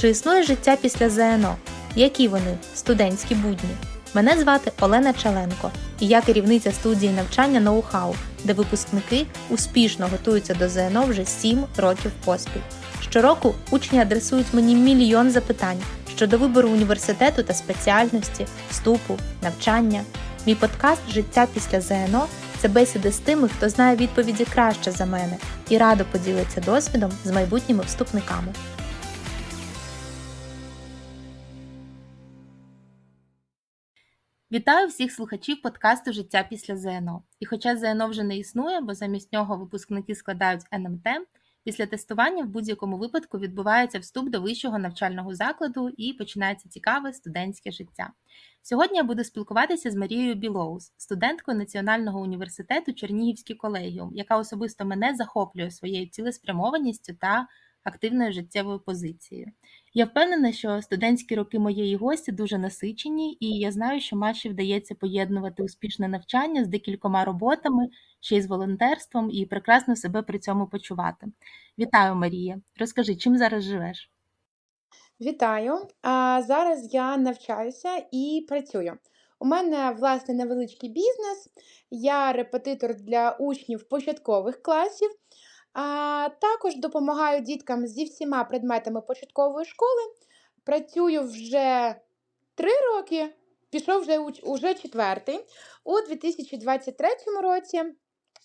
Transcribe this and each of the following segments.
Чи існує життя після ЗНО? Які вони студентські будні? Мене звати Олена Чаленко, і я керівниця студії навчання ноу-хау, де випускники успішно готуються до ЗНО вже 7 років поспіль. Щороку учні адресують мені мільйон запитань щодо вибору університету та спеціальності, вступу, навчання. Мій подкаст Життя після ЗНО це бесіди з тими, хто знає відповіді краще за мене і радо поділиться досвідом з майбутніми вступниками. Вітаю всіх слухачів подкасту Життя після ЗНО. І хоча ЗНО вже не існує, бо замість нього випускники складають НМТ, після тестування в будь-якому випадку відбувається вступ до вищого навчального закладу і починається цікаве студентське життя. Сьогодні я буду спілкуватися з Марією Білоус, студенткою Національного університету Чернігівський колегіум, яка особисто мене захоплює своєю цілеспрямованістю та активною життєвою позицією. Я впевнена, що студентські роки моєї гості дуже насичені, і я знаю, що Маші вдається поєднувати успішне навчання з декількома роботами, ще й з волонтерством, і прекрасно себе при цьому почувати. Вітаю, Марія! Розкажи, чим зараз живеш? Вітаю! А, Зараз я навчаюся і працюю. У мене власне невеличкий бізнес. Я репетитор для учнів початкових класів. Також допомагаю діткам зі всіма предметами початкової школи. Працюю вже три роки, пішов вже уже четвертий. У 2023 році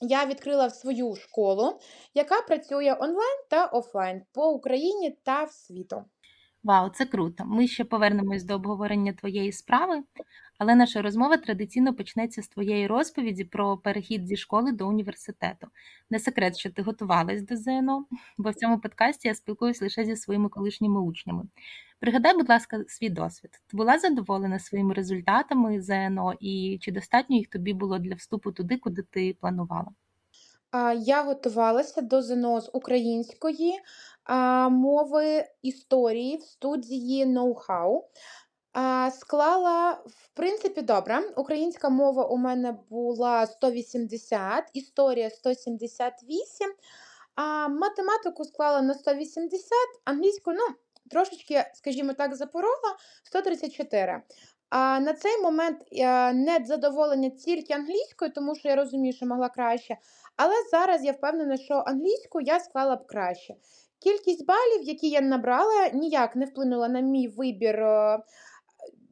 я відкрила свою школу, яка працює онлайн та офлайн по Україні та в світу. Вау, це круто! Ми ще повернемось до обговорення твоєї справи, але наша розмова традиційно почнеться з твоєї розповіді про перехід зі школи до університету. Не секрет, що ти готувалась до ЗНО, бо в цьому подкасті я спілкуюсь лише зі своїми колишніми учнями. Пригадай, будь ласка, свій досвід. Ти була задоволена своїми результатами ЗНО, і чи достатньо їх тобі було для вступу туди, куди ти планувала? Я готувалася до ЗНО з української мови історії в студії ноу-хау. Склала, в принципі, добре. Українська мова у мене була 180, історія 178, а математику склала на 180, англійську, ну, трошечки, скажімо так, запорола 134. На цей момент е, не задоволення тільки англійською, тому що я розумію, що могла краще. Але зараз я впевнена, що англійську я склала б краще. Кількість балів, які я набрала, ніяк не вплинула на мій вибір е,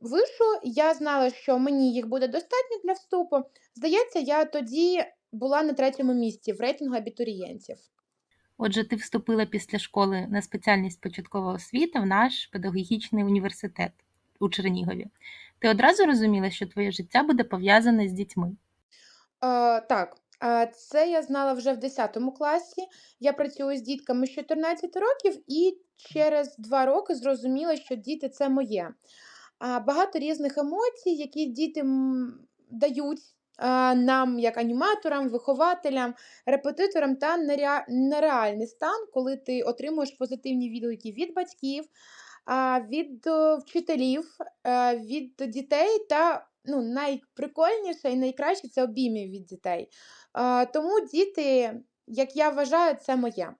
вишу. Я знала, що мені їх буде достатньо для вступу. Здається, я тоді була на третьому місці в рейтингу абітурієнтів. Отже, ти вступила після школи на спеціальність початкова освіта в наш педагогічний університет у Чернігові. Ти одразу розуміла, що твоє життя буде пов'язане з дітьми? Е, так, це я знала вже в 10 класі. Я працюю з дітками з 14 років і через 2 роки зрозуміла, що діти це моє. Багато різних емоцій, які діти дають нам, як аніматорам, вихователям, репетиторам, та нереальний стан, коли ти отримуєш позитивні відгуки від батьків, від е, вчителів, е, від дітей та ну, найприкольніше і найкраще це обійми від дітей. Тому діти, як я вважаю, це моє.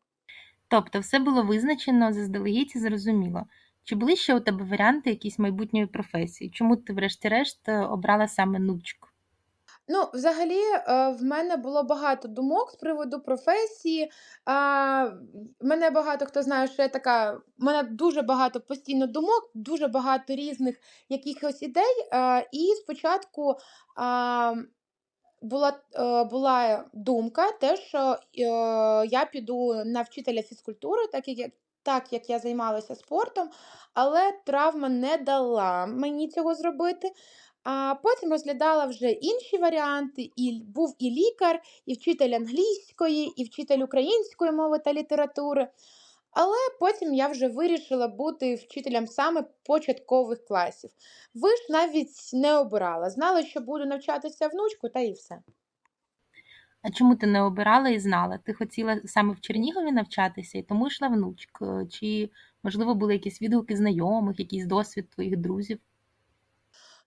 Тобто все було визначено заздалегідь і зрозуміло. Чи були ще у тебе варіанти якісь майбутньої професії? Чому ти, врешті-решт, е, обрала саме нучку? Ну, взагалі, е, в мене було багато думок з приводу професії. Мене багато хто знає, що я така. в мене дуже багато постійно думок, дуже багато різних якихось ідей. І спочатку була, е, була думка, те, що е, я піду на вчителя фізкультури, так як. Так як я займалася спортом, але травма не дала мені цього зробити. А потім розглядала вже інші варіанти, і був і лікар, і вчитель англійської, і вчитель української мови та літератури. Але потім я вже вирішила бути вчителем саме початкових класів. Ви ж навіть не обирала. Знала, що буду навчатися внучку, та і все. А чому ти не обирала і знала? Ти хотіла саме в Чернігові навчатися і тому йшла внучк? Чи, можливо, були якісь відгуки знайомих, якийсь досвід твоїх друзів?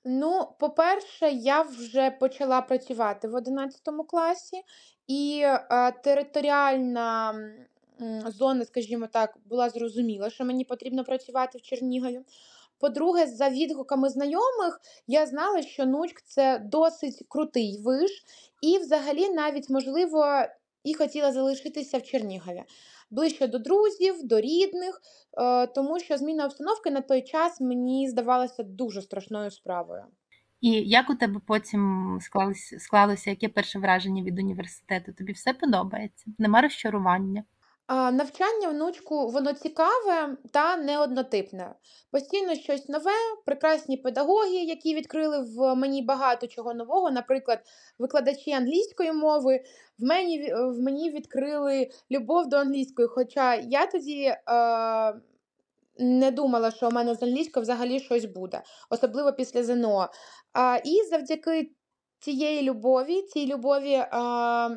Ну, по-перше, я вже почала працювати в 11 класі, і е, територіальна, м, зони, скажімо так, була зрозуміла, що мені потрібно працювати в Чернігові. По-друге, за відгуками знайомих я знала, що Нуцьк- це досить крутий виш, і взагалі навіть, можливо, і хотіла залишитися в Чернігові. Ближче до друзів, до рідних, е, тому що зміна обстановки на той час мені здавалася дуже страшною справою. І як у тебе потім склалося, склалося, яке перше враження від університету? Тобі все подобається? Нема розчарування? Навчання в Нуцьку, воно цікаве та неоднотипне. Постійно щось нове, прекрасні педагоги, які відкрили в мені багато чого нового. Наприклад, викладачі англійської мови в мені, в мені відкрили любов до англійської. Хоча я тоді е, не думала, що у мене з англійською взагалі щось буде, особливо після ЗНО. А, і завдяки цієї любові, цій любові, а,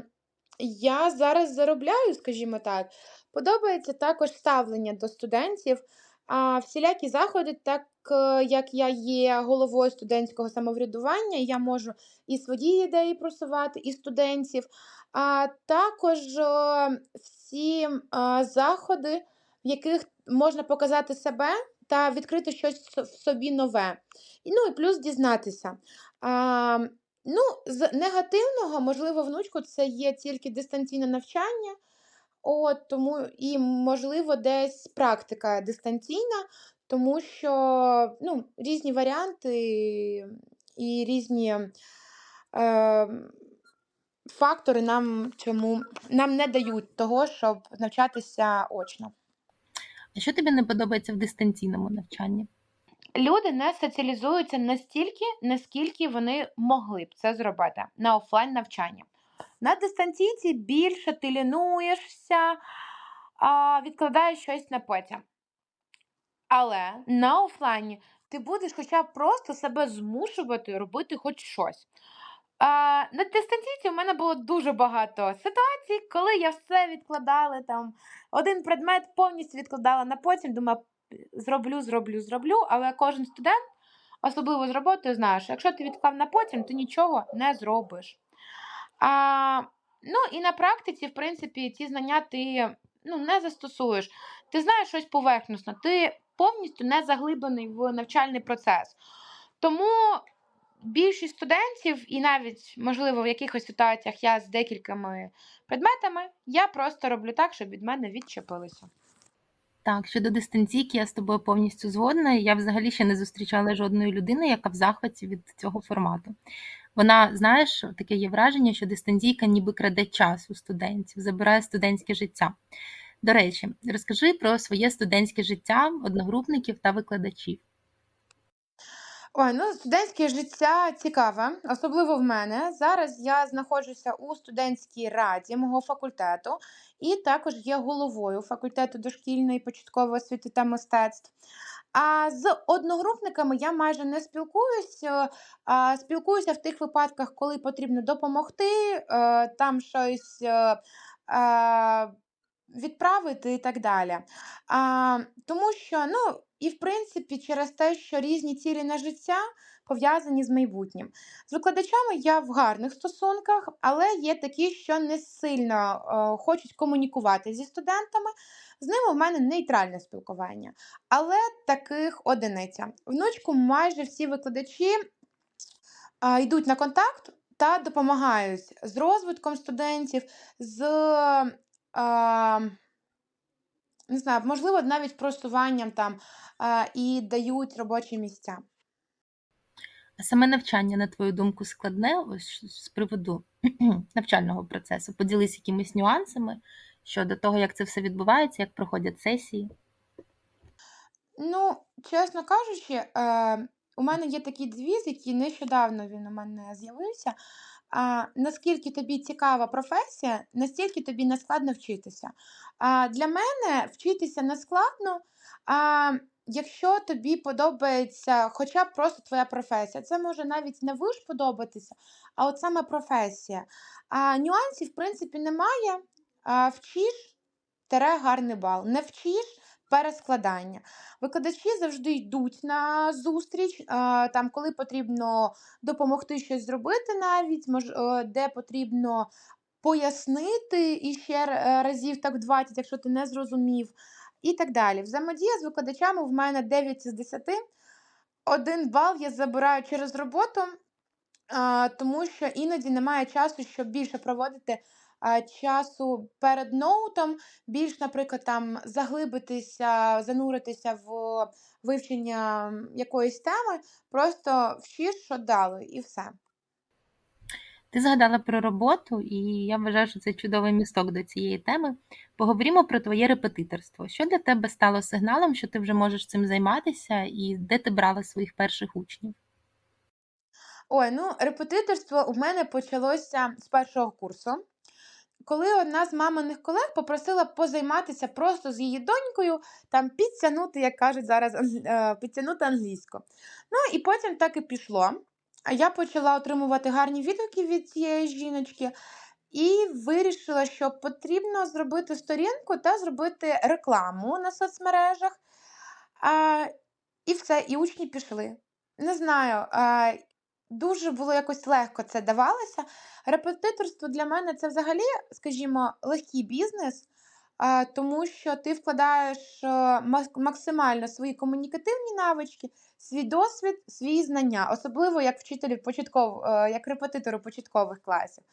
я зараз заробляю, скажімо так. Подобається також ставлення до студентів, а, всілякі заходи, так е, як я є головою студентського самоврядування, я можу і свої ідеї просувати, і студентів. А також е, всі заходи, в яких можна показати себе та відкрити щось в собі нове. Ну і плюс дізнатися. Ну, з негативного, можливо, внучку це є тільки дистанційне навчання. От, тому і, можливо, десь практика дистанційна, тому що ну, різні варіанти і різні е, фактори нам, чому, нам не дають того, щоб навчатися очно. А що тобі не подобається в дистанційному навчанні? Люди не соціалізуються настільки, наскільки вони могли б це зробити на офлайн навчанні. На дистанційці більше ти лінуєшся, відкладаєш щось на потім. Але на офлайні ти будеш хоча б просто себе змушувати робити хоч щось. На дистанційці у мене було дуже багато ситуацій, коли я все відкладала там. Один предмет повністю відкладала на потім. Думаю, зроблю, зроблю, зроблю. Але кожен студент, особливо з роботою, знає, що якщо ти відклав на потім, ти нічого не зробиш. А, ну і на практиці, в принципі, ці знання ти ну, не застосуєш. Ти знаєш щось поверхносно, ти повністю не заглиблений в навчальний процес. Тому більшість студентів, і навіть, можливо, в якихось ситуаціях я з декількома предметами, я просто роблю так, щоб від мене відчепилися. Так, щодо дистанційки, я з тобою повністю згодна. Я взагалі ще не зустрічала жодної людини, яка в захваті від цього формату. Вона, знаєш, таке є враження, що дистанційка ніби краде час у студентів, забирає студентське життя. До речі, розкажи про своє студентське життя, одногрупників та викладачів. Ой, ну студентське життя цікаве, особливо в мене. Зараз я знаходжуся у студентській раді мого факультету, і також є головою факультету дошкільної початкової освіти та мистецтв. А з одногрупниками я майже не спілкуюся. Спілкуюся в тих випадках, коли потрібно допомогти, е, там щось е, е, відправити і так далі. Тому що, ну, і в принципі, через те, що різні цілі на життя пов'язані з майбутнім. З викладачами я в гарних стосунках, але є такі, що не сильно е, хочуть комунікувати зі студентами. З ними в мене нейтральне спілкування, але таких одиниця. Внучку майже всі викладачі а, йдуть на контакт та допомагають з розвитком студентів, з а, не знаю, можливо, навіть просуванням там а, і дають робочі місця. Саме навчання, на твою думку, складне ось з приводу навчального процесу. Поділись якимись нюансами щодо того, як це все відбувається, як проходять сесії. Ну, чесно кажучи, е, у мене є такий девіз, який нещодавно він у мене з'явився. А, наскільки тобі цікава професія, настільки тобі не складно вчитися. А, для мене вчитися не складно, а, якщо тобі подобається хоча б просто твоя професія. Це може навіть не виш подобатися, а от саме професія. А, нюансів, в принципі, немає. А, вчиш тере гарний бал. Не вчиш перескладання. Викладачі завжди йдуть на зустріч, там, коли потрібно допомогти щось зробити, навіть мож, е, де потрібно пояснити іще р е, разів так 20, якщо ти не зрозумів, і так далі. Взаємодія з викладачами в мене 9 із 10. 1 бал я забираю через роботу, тому що іноді немає часу, щоб більше проводити, часу перед ноутом, більш, наприклад, там заглибитися, зануритися в вивчення, якоїсь теми. Просто вчиш, що дали, і все. Ти згадала про роботу, і я вважаю, що це чудовий місток до цієї теми. Поговоримо про твоє репетиторство. Що для тебе стало сигналом, що ти вже можеш цим займатися, і де ти брала своїх перших учнів? Ой, ну, репетиторство у мене почалося з першого курсу, коли одна з маминих колег попросила позайматися просто з її донькою, там підтягнути, як кажуть зараз, е, підтягнути англійську. Ну і потім так і пішло. А я почала отримувати гарні відгуки від цієї жіночки і вирішила, що потрібно зробити сторінку та зробити рекламу на соцмережах. А, і все, і учні пішли. Не знаю, а, дуже було якось легко це давалося. Репетиторство для мене це взагалі, скажімо, легкий бізнес, тому що ти вкладаєш е, максимально свої комунікативні навички, свій досвід, свої знання, особливо як вчителю початков, е, як репетитору початкових класів.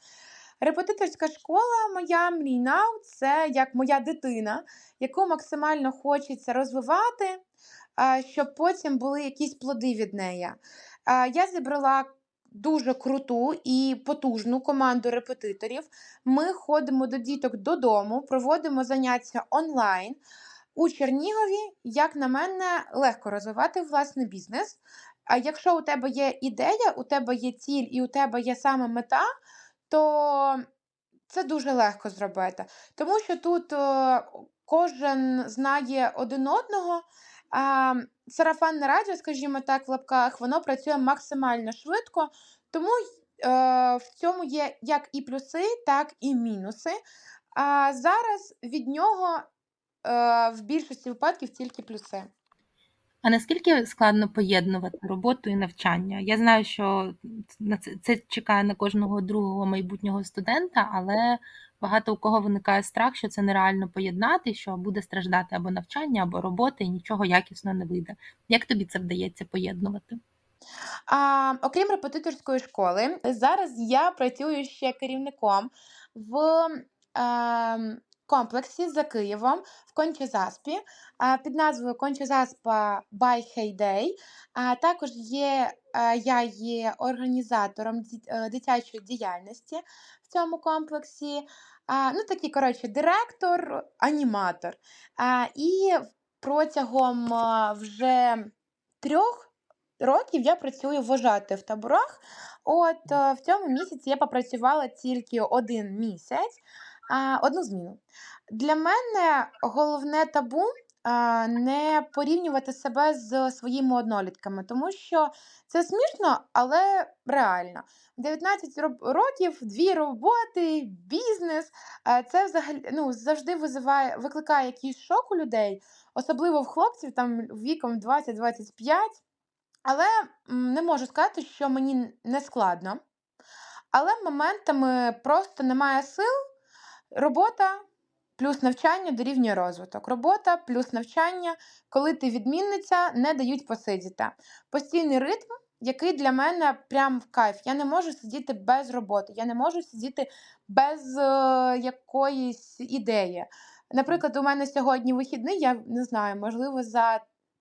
Репетиторська школа моя мрійна це як моя дитина, яку максимально хочеться розвивати, щоб потім були якісь плоди від неї. Я зібрала дуже круту і потужну команду репетиторів. Ми ходимо до діток додому, проводимо заняття онлайн. У Чернігові, як на мене, легко розвивати власний бізнес. А якщо у тебе є ідея, у тебе є ціль і у тебе є саме мета, то це дуже легко зробити. Тому що тут е, кожен знає один одного. А, сарафанне радіо, скажімо так, в лапках, воно працює максимально швидко, тому е, в цьому є як і плюси, так і мінуси. А зараз від нього е, в більшості випадків тільки плюси. А наскільки складно поєднувати роботу і навчання? Я знаю, що це, це чекає на кожного другого майбутнього студента, але багато у кого виникає страх, що це нереально поєднати, що буде страждати або навчання, або робота, і нічого якісно не вийде. Як тобі це вдається поєднувати? А, окрім репетиторської школи, зараз я працюю ще керівником в ем, комплексі за Києвом в Кончезаспі а, під назвою Кончезаспа by Heyday. А також є, е, я є організатором е, дитячої діяльності в цьому комплексі. Ну, такий, коротше, директор, аніматор. І протягом вже трьох років я працюю вважати в таборах. От в цьому місяці я попрацювала тільки один місяць, одну зміну. Для мене головне табу не порівнювати себе з своїми однолітками, тому що це смішно, але реально. В 19 років, дві роботи, бізнес. Це взагалі ну, завжди визиває, викликає якийсь шок у людей, особливо в хлопців там віком 20-25. Але не можу сказати, що мені не складно. Але моментами просто немає сил. Робота плюс навчання дорівнює розвиток. Робота плюс навчання, коли ти відмінниця, не дають посидіти. Постійний ритм, який для мене прям в кайф. Я не можу сидіти без роботи, я не можу сидіти без е, якоїсь ідеї. Наприклад, у мене сьогодні вихідний, я не знаю, можливо, за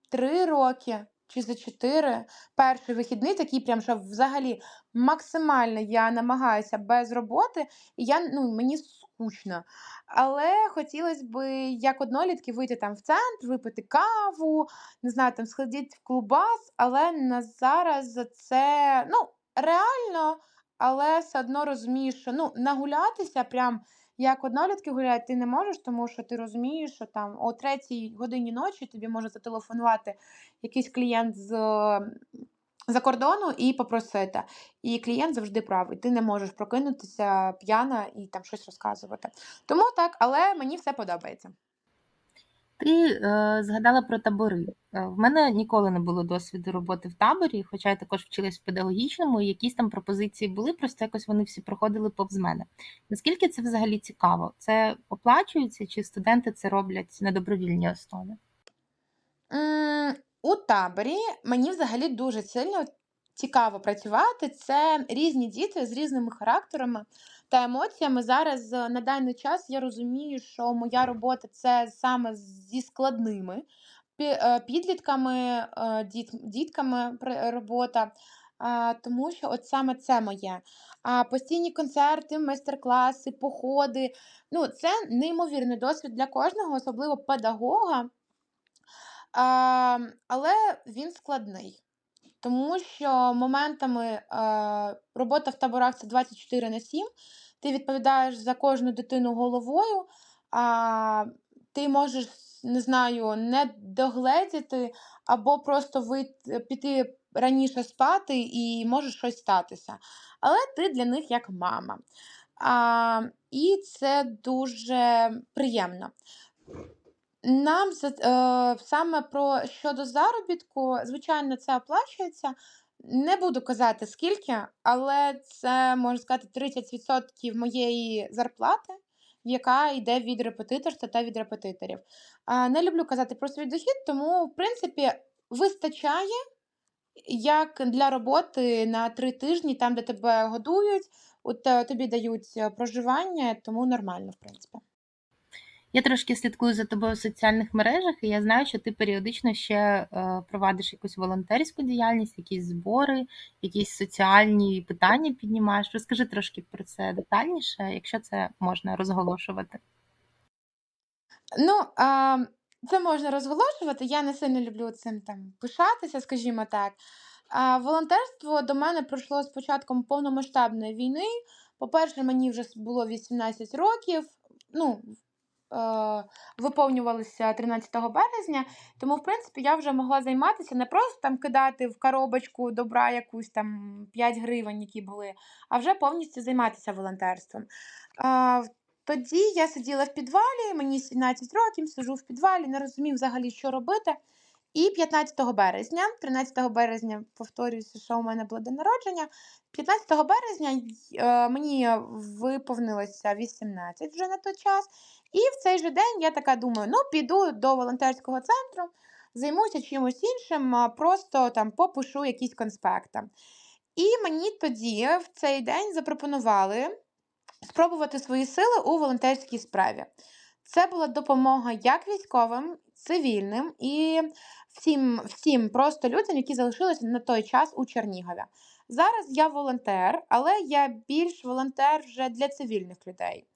три роки чи за чотири. Перший вихідний такий, прям що взагалі максимально я намагаюся без роботи, і я, ну, мені скучно. Але хотілося б, як однолітки, вийти там в центр, випити каву, не знаю, там сходити в клубас, але на зараз це ну, реально, але все одно розумієш, що ну, нагулятися прям. Як однолітки гуляють, ти не можеш, тому що ти розумієш, що там о третій годині ночі тобі може зателефонувати якийсь клієнт з за кордону і попросити. І клієнт завжди правий. Ти не можеш прокинутися п'яна і там щось розказувати. Тому так, але мені все подобається. Ти, е, згадала про табори. Е, в мене ніколи не було досвіду роботи в таборі, хоча я також вчилась в педагогічному, і якісь там пропозиції були, просто якось вони всі проходили повз мене. Наскільки це взагалі цікаво? Це оплачується чи студенти це роблять на добровільній основі? У таборі мені взагалі дуже сильно цікаво працювати. Це різні діти з різними характерами та емоціями. Зараз е, на даний час я розумію, що моя робота це саме зі складними е, підлітками, е, діт, дітками робота. А, тому що от саме це моє. А постійні концерти, майстер-класи, походи. Ну, це неймовірний досвід для кожного, особливо педагога. А, але він складний, тому що моментами е, робота в таборах це 24 на 7. Ти відповідаєш за кожну дитину головою, а ти можеш, не знаю, не догледіти або просто вийти, піти раніше спати і може щось статися. Але ти для них як мама. А, і це дуже приємно. Нам е, саме про щодо заробітку, звичайно, це оплачується. Не буду казати скільки, але це, можна сказати, 30% моєї зарплати, яка йде від репетиторства та від репетиторів. Не люблю казати про свій дохід, тому, в принципі, вистачає як для роботи на 3 тижні, там, де тебе годують, от, е, тобі дають е, проживання, тому нормально, в принципі. Я трошки слідкую за тобою в соціальних мережах, і я знаю, що ти періодично ще е, провадиш якусь волонтерську діяльність, якісь збори, якісь соціальні питання піднімаєш. Розкажи трошки про це детальніше, якщо це можна розголошувати. Ну, а, це можна розголошувати. Я не сильно люблю цим там пишатися, скажімо так. А, волонтерство до мене пройшло з початком повномасштабної війни. По-перше, мені вже було 18 років. Ну, е, виповнювалося 13 березня, тому, в принципі, я вже могла займатися не просто там кидати в коробочку добра якусь там 5 гривень, які були, а вже повністю займатися волонтерством. Тоді я сиділа в підвалі, мені 17 років, сижу в підвалі, не розумів взагалі, що робити. І 15 березня, 13 березня, повторююся, що у мене було день народження. 15 березня е, мені виповнилося 18 вже на той час. І в цей же день я така думаю: ну, піду до волонтерського центру, займуся чимось іншим, просто там попишу якісь конспекти. І мені тоді в цей день запропонували спробувати свої сили у волонтерській справі. Це була допомога як військовим, цивільним і всім, всім просто людям, які залишилися на той час у Чернігові. Зараз я волонтер, але я більш волонтер вже для цивільних людей.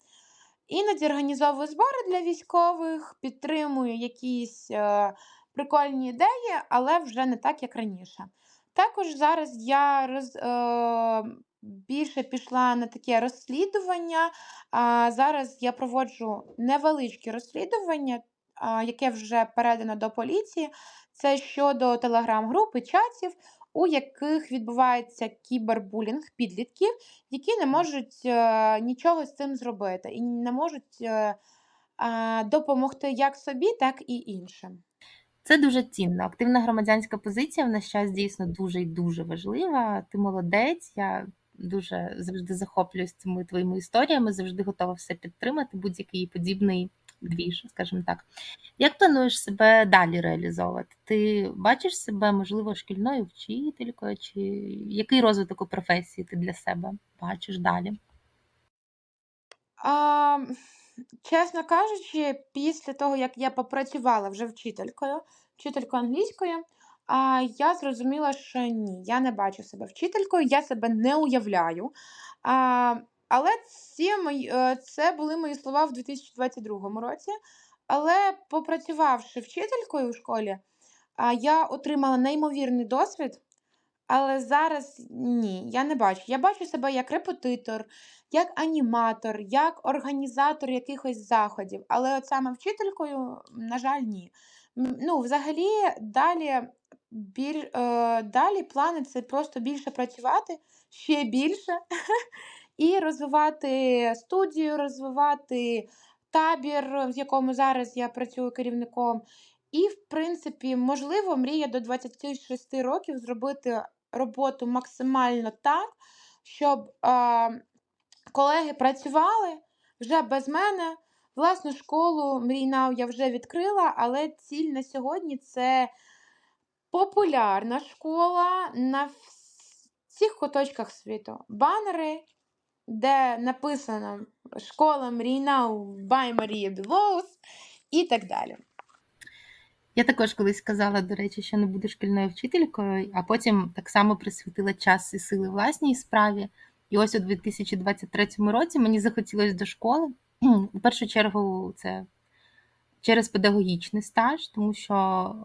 Іноді організовую збори для військових, підтримую якісь е, прикольні ідеї, але вже не так, як раніше. Також зараз я роз, е, більше пішла на таке розслідування. А зараз я проводжу невеличкі розслідування, яке вже передано до поліції. Це щодо телеграм-груп і чатів, у яких відбувається кібербулінг підлітків, які не можуть е, нічого з цим зробити і не можуть е, допомогти як собі, так і іншим. Це дуже цінно. Активна громадянська позиція в наш час дійсно дуже і дуже важлива. Ти молодець. Я дуже завжди захоплююсь цими твоїми історіями, завжди готова все підтримати, будь-який подібний двіж, скажімо так. Як плануєш себе далі реалізовувати? Ти бачиш себе, можливо, шкільною вчителькою, чи який розвиток у професії ти для себе бачиш далі? А, чесно кажучи, після того, як я попрацювала вже вчителькою, вчителькою англійської, а, я зрозуміла, що ні, я не бачу себе вчителькою, я себе не уявляю. А, але ці мої, е, це були мої слова в 2022 році. Але попрацювавши вчителькою у школі, я отримала неймовірний досвід. Але зараз ні, я не бачу. Я бачу себе як репетитор, як аніматор, як організатор якихось заходів. Але от саме вчителькою, на жаль, ні. Ну, взагалі, далі, біль, е, далі плани це просто більше працювати, ще більше, і розвивати студію, розвивати табір, в якому зараз я працюю керівником. І, в принципі, можливо, мрія до 26 років зробити роботу максимально так, щоб, а, колеги працювали вже без мене. Власну школу Мрій Нау я вже відкрила, але ціль на сьогодні це популярна школа на всіх куточках світу. Банери, де написано "Школа Мрій Нау by Марія Білоус" і так далі. Я також колись казала, до речі, що не буду шкільною вчителькою, а потім так само присвятила час і сили власній справі. І ось у 2023 році мені захотілось до школи. У першу чергу це через педагогічний стаж, тому що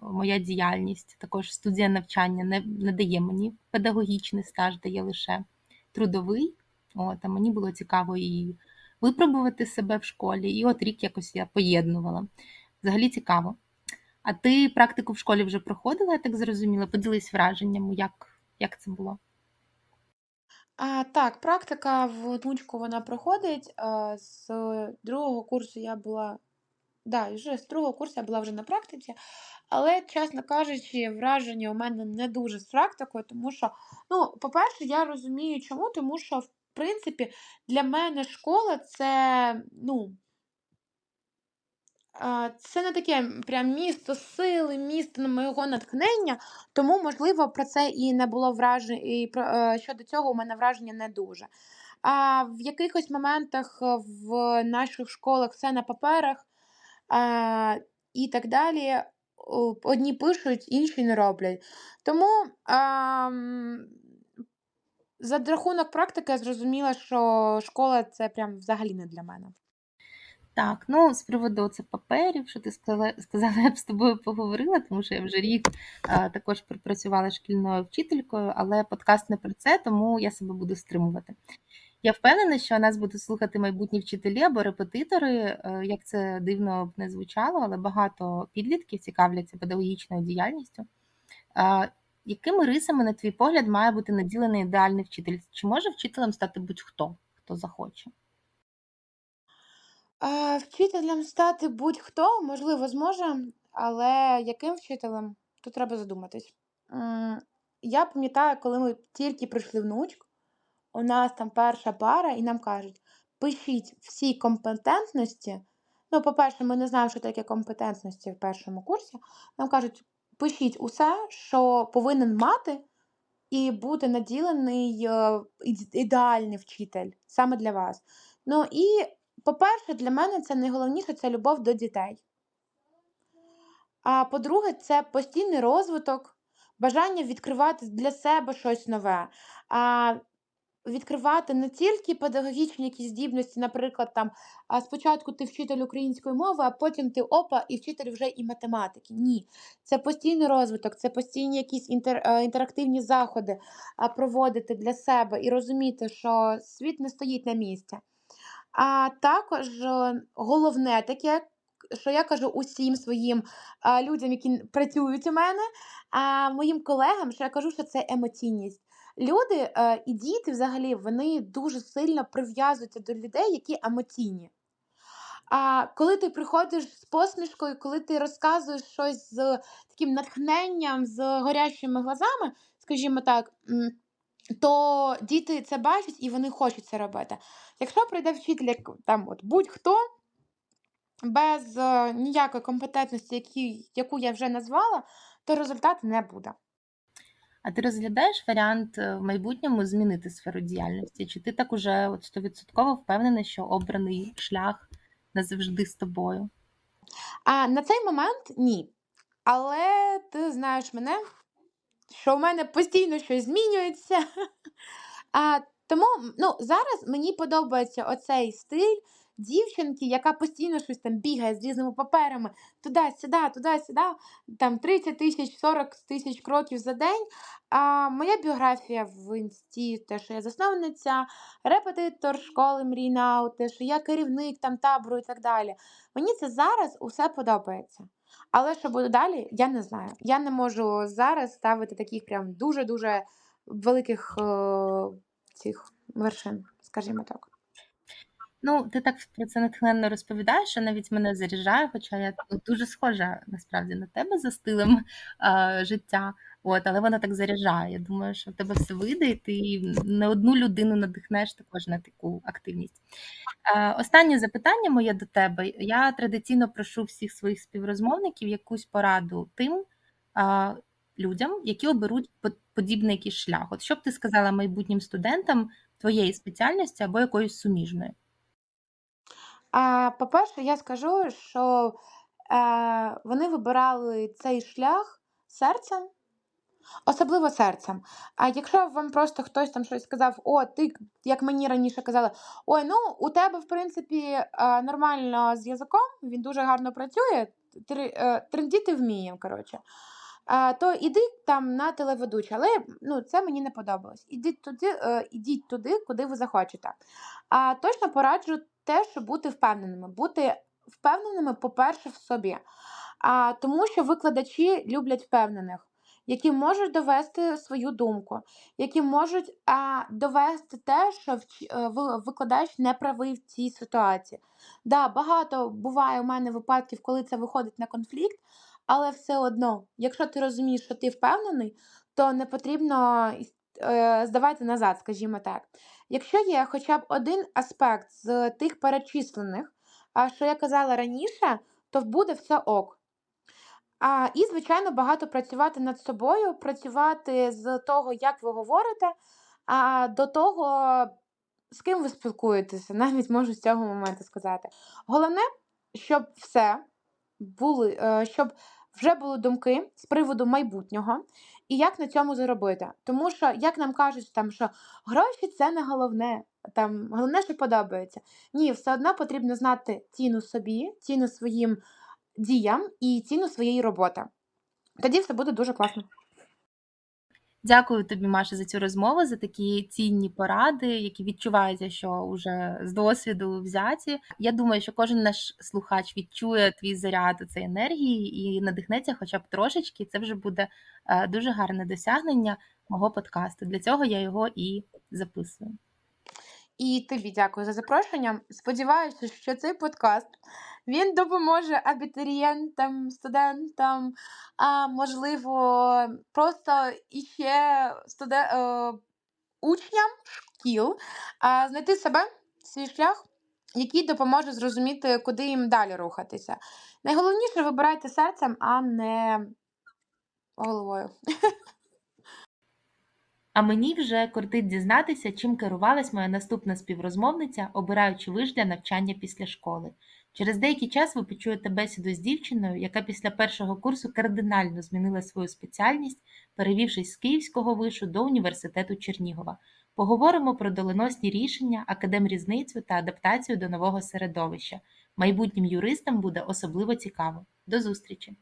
моя діяльність, також студія навчання не, не дає мені педагогічний стаж, дає лише трудовий. От, а мені було цікаво і випробувати себе в школі, і от рік якось я поєднувала. Взагалі цікаво. А ти практику в школі вже проходила, я так зрозуміла? Поділись враженнями, як, як це було? А, так, практика в Луцьку вона проходить. А, з другого курсу я була да, вже з другого курсу я була вже на практиці, але, чесно кажучи, враження у мене не дуже з практикою, тому що, ну, по-перше, я розумію чому, тому що, в принципі, для мене школа це, ну це не таке прям місто сили, місто мого натхнення, тому, можливо, про це і не було вражень, і е, щодо цього у мене враження не дуже. А в якихось моментах в наших школах все на паперах, а, і так далі. Одні пишуть, інші не роблять. Тому ам, за рахунок практики я зрозуміла, що школа це прям взагалі не для мене. Так, ну з приводу це паперів, що ти сказала, сказала, я б з тобою поговорила, тому що я вже рік а, також пропрацювала шкільною вчителькою, але подкаст не про це, тому я себе буду стримувати. Я впевнена, що нас будуть слухати майбутні вчителі або репетитори, е, як це дивно б не звучало, але багато підлітків цікавляться педагогічною діяльністю. Якими рисами, на твій погляд, має бути наділений ідеальний вчитель? Чи може вчителем стати будь-хто, хто захоче? А, вчителем стати будь-хто, можливо, зможе, але яким вчителем? Тут треба задуматись. Я пам'ятаю, коли ми тільки прийшли в Нуцьк, у нас там перша пара, і нам кажуть: пишіть всі компетентності. Ну, по-перше, ми не знаємо, що таке компетентності в першому курсі. Нам кажуть, пишіть усе, що повинен мати і бути наділений е, ідеальний вчитель саме для вас. Ну і, по-перше, для мене це найголовніше це любов до дітей. А по-друге, це постійний розвиток, бажання відкривати для себе щось нове. А відкривати не тільки педагогічні якісь здібності, наприклад, там спочатку ти вчитель української мови, а потім ти опа, і вчитель вже і математики. Ні, це постійний розвиток, це постійні якісь інтер, е, інтерактивні заходи проводити для себе і розуміти, що світ не стоїть на місці. А також е, головне таке, що я кажу усім своїм а, людям, які працюють у мене, а моїм колегам, що я кажу, що це емоційність. Люди е, і діти взагалі вони дуже сильно прив'язуються до людей, які емоційні. А коли ти приходиш з посмішкою, коли ти розказуєш щось з таким натхненням, з горящими глазами, скажімо так, то діти це бачать і вони хочуть це робити. Якщо прийде вчитель, там от будь-хто без е, ніякої компетентності, які, яку я вже назвала, то результату не буде. А ти розглядаєш варіант е, в майбутньому змінити сферу діяльності? Чи ти так уже от стовідсотково впевнена, що обраний шлях назавжди з тобою? А на цей момент ні. Але ти знаєш мене, що в мене постійно щось змінюється. А, тому ну, зараз мені подобається оцей стиль дівчинки, яка постійно щось там бігає з різними паперами туди-сюди, туди-сюди, там 30 тисяч, 40 тисяч кроків за день. А моя біографія в інсті, те, що я засновниця, репетитор школи Мрійнау, те, що я керівник там табору і так далі. Мені це зараз усе подобається. Але що буде далі, я не знаю. Я не можу зараз ставити таких прям дуже-дуже великих е, цих вершин, скажімо так. Ну, ти так про це натхненно розповідаєш, що навіть мене заряджає, хоча я дуже схожа насправді на тебе за стилем е, життя. От, але вона так заряджає. Я думаю, що в тебе все вийде, і ти не одну людину надихнеш також на таку активність. Е, Останнє запитання моє до тебе. Я традиційно прошу всіх своїх співрозмовників якусь пораду тим е, людям, які оберуть подібний якийсь шлях. От що б ти сказала майбутнім студентам твоєї спеціальності або якоїсь суміжної? А, по-перше, я скажу, що е, вони вибирали цей шлях серцем, особливо серцем. А якщо вам просто хтось там щось сказав, о, ти, як мені раніше казали, ой, ну у тебе, в принципі, е, нормально з язиком, він дуже гарно працює, е, трендіти вміє, коротше. А, то іди там на телеведуче, але ну, це мені не подобалось. Ідіть туди, е, ідіть туди, куди ви захочете. А точно пораджу те, щоб бути впевненими. Бути впевненими, по-перше, в собі. А, тому що викладачі люблять впевнених, які можуть довести свою думку, які можуть а, довести те, що вч- е, викладач не правий в цій ситуації. Да, багато буває у мене випадків, коли це виходить на конфлікт, але все одно, якщо ти розумієш, що ти впевнений, то не потрібно е, здавати назад, скажімо так. Якщо є хоча б один аспект з тих перечислених, що я казала раніше, то буде все ок. А, і, звичайно, багато працювати над собою, працювати з того, як ви говорите, а до того, з ким ви спілкуєтеся, навіть можу з цього моменту сказати. Головне, щоб все були, е, щоб вже були думки з приводу майбутнього і як на цьому заробити. Тому що, як нам кажуть, там, що гроші це не головне, там, головне, що подобається. Ні, все одно потрібно знати ціну собі, ціну своїм діям і ціну своєї роботи. Тоді все буде дуже класно. Дякую тобі, Маша, за цю розмову, за такі цінні поради, які відчуваються, що вже з досвіду взяті. Я думаю, що кожен наш слухач відчує твій заряд цієї енергії і надихнеться хоча б трошечки. Це вже буде е, дуже гарне досягнення мого подкасту. Для цього я його і записую. І тобі дякую за запрошення. Сподіваюся, що цей подкаст він допоможе абітурієнтам, студентам, а можливо, просто іще студен... е, учням шкіл а, знайти себе, свій шлях, який допоможе зрозуміти, куди їм далі рухатися. Найголовніше вибирайте серцем, а не головою. А мені вже кортить дізнатися, чим керувалась моя наступна співрозмовниця, обираючи виш для навчання після школи. Через деякий час ви почуєте бесіду з дівчиною, яка після першого курсу кардинально змінила свою спеціальність, перевівшись з Київського вишу до університету Чернігова. Поговоримо про доленосні рішення, академрізницю та адаптацію до нового середовища. Майбутнім юристам буде особливо цікаво. До зустрічі!